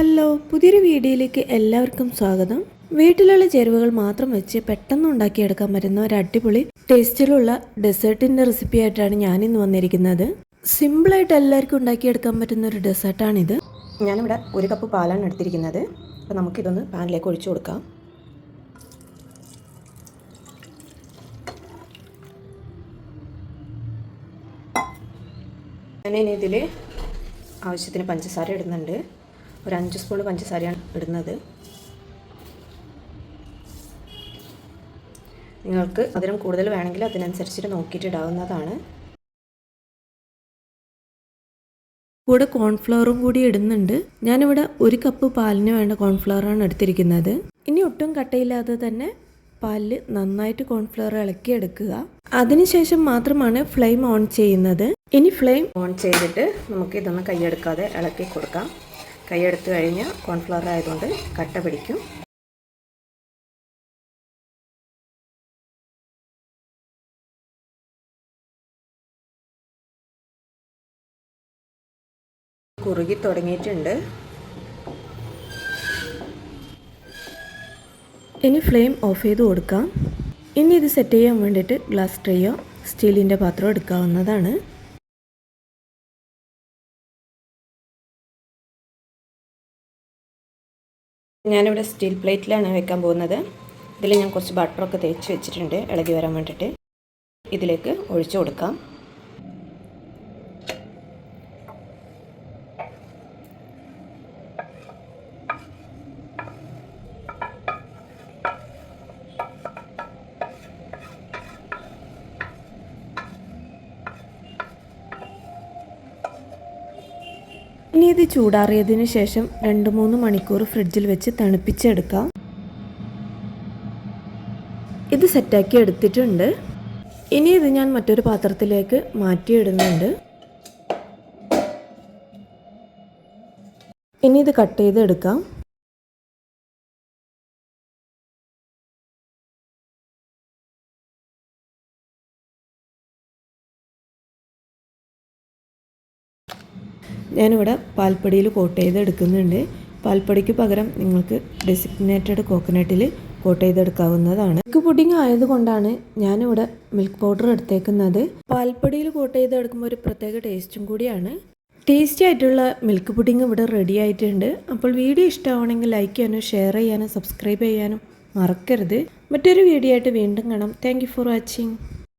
Hello പുതിയൊരു വീഡിയോയിലേക്ക് എല്ലാവർക്കും സ്വാഗതം. വീട്ടിലുള്ള ചേരുവകൾ മാത്രം വെച്ച് പെട്ടെന്ന് ഉണ്ടാക്കിയെടുക്കാൻ പറ്റുന്ന ഒരു അടിപൊളി ടേസ്റ്റിലുള്ള ഡെസേർട്ടിന്റെ റെസിപ്പി ആയിട്ടാണ് ഞാനിന്ന് വന്നിരിക്കുന്നത്. സിമ്പിളായിട്ട് എല്ലാവർക്കും ഉണ്ടാക്കിയെടുക്കാൻ പറ്റുന്ന ഒരു ഡെസേർട്ടാണിത്. ഞാനിവിടെ ഒരു കപ്പ് പാലാണ് എടുത്തിരിക്കുന്നത്. അപ്പോൾ നമുക്കിതൊന്ന് പാനിലേക്ക് ഒഴിച്ചു കൊടുക്കാം. ഞാനിതിൽ ആവശ്യത്തിന് പഞ്ചസാര ഇടുന്നുണ്ട്. ഒരു അഞ്ച് സ്പൂൺ പഞ്ചസാരയാണ് ഇടുന്നത്. നിങ്ങൾക്ക് മധുരം കൂടുതൽ വേണമെങ്കിൽ അതിനനുസരിച്ചിട്ട് നോക്കിയിട്ട് ഇടാവുന്നതാണ്. കൂടെ കോൺഫ്ലവറും കൂടി ഇടുന്നുണ്ട്. ഞാനിവിടെ ഒരു കപ്പ് പാലിന് വേണ്ട കോൺഫ്ലവറാണ് എടുത്തിരിക്കുന്നത്. ഇനി ഒട്ടും കട്ടയില്ലാതെ തന്നെ പാലിൽ നന്നായിട്ട് കോൺഫ്ലവർ ഇളക്കിയെടുക്കുക അതിനുശേഷം മാത്രമാണ് ഫ്ലെയിം ഓൺ ചെയ്യുന്നത്. ഇനി ഫ്ലെയിം ഓൺ ചെയ്തിട്ട് നമുക്ക് ഇതൊന്ന് കൈയെടുക്കാതെ ഇളക്കി കൊടുക്കാം. കൈയെടുത്ത് കഴിഞ്ഞാൽ കോൺഫ്ലവർ ആയതുകൊണ്ട് കട്ട പിടിക്കും. കുറുകി തുടങ്ങിയിട്ടുണ്ട്. ഇനി ഫ്ലെയിം ഓഫ് ചെയ്ത് കൊടുക്കാം. ഇനി ഇത് സെറ്റ് ചെയ്യാൻ വേണ്ടിയിട്ട് ഗ്ലാസ് ട്രേയോ സ്റ്റീലിന്റെ പാത്രമോ എടുക്കാവുന്നതാണ്. ഞാനിവിടെ സ്റ്റീൽ പ്ലേറ്റിലാണ് വെക്കാൻ പോകുന്നത്. ഇതിൽ ഞാൻ കുറച്ച് ബട്ടറൊക്കെ തേച്ച് വെച്ചിട്ടുണ്ട് ഇളകി വരാൻ വേണ്ടിയിട്ട്. ഇതിലേക്ക് ഒഴിച്ചു കൊടുക്കാം. ഇനി ഇത് ചൂടാറിയതിന് ശേഷം രണ്ട് മൂന്ന് മണിക്കൂർ ഫ്രിഡ്ജിൽ വെച്ച് തണുപ്പിച്ചെടുക്കാം. ഇത് സെറ്റാക്കി എടുത്തിട്ടുണ്ട്. ഇനി ഇത് ഞാൻ മറ്റൊരു പാത്രത്തിലേക്ക് മാറ്റിയിടുന്നുണ്ട്. ഇനി ഇത് കട്ട് ചെയ്ത് ഞാനിവിടെ പാൽപ്പൊടിയിൽ കോട്ട് ചെയ്ത് എടുക്കുന്നുണ്ട്. പാൽപ്പൊടിക്ക് പകരം നിങ്ങൾക്ക് ഡെസിഗ്നേറ്റഡ് കോക്കനട്ടിൽ കോട്ട് ചെയ്തെടുക്കാവുന്നതാണ്. മിൽക്ക് പുഡിംഗ് ആയതുകൊണ്ടാണ് ഞാനിവിടെ മിൽക്ക് പൗഡർ എടുത്തേക്കുന്നത്. പാൽപ്പൊടിയിൽ കോട്ട് ചെയ്തെടുക്കുമ്പോൾ ഒരു പ്രത്യേക ടേസ്റ്റും കൂടിയാണ്. ടേസ്റ്റി ആയിട്ടുള്ള മിൽക്ക് പുഡിംഗ് ഇവിടെ റെഡി ആയിട്ടുണ്ട്. അപ്പോൾ വീഡിയോ ഇഷ്ടമാണെങ്കിൽ ലൈക്ക് ചെയ്യാനും ഷെയർ ചെയ്യാനും സബ്സ്ക്രൈബ് ചെയ്യാനും മറക്കരുത്. മറ്റൊരു വീഡിയോ ആയിട്ട് വീണ്ടും കാണാം. Thank for watching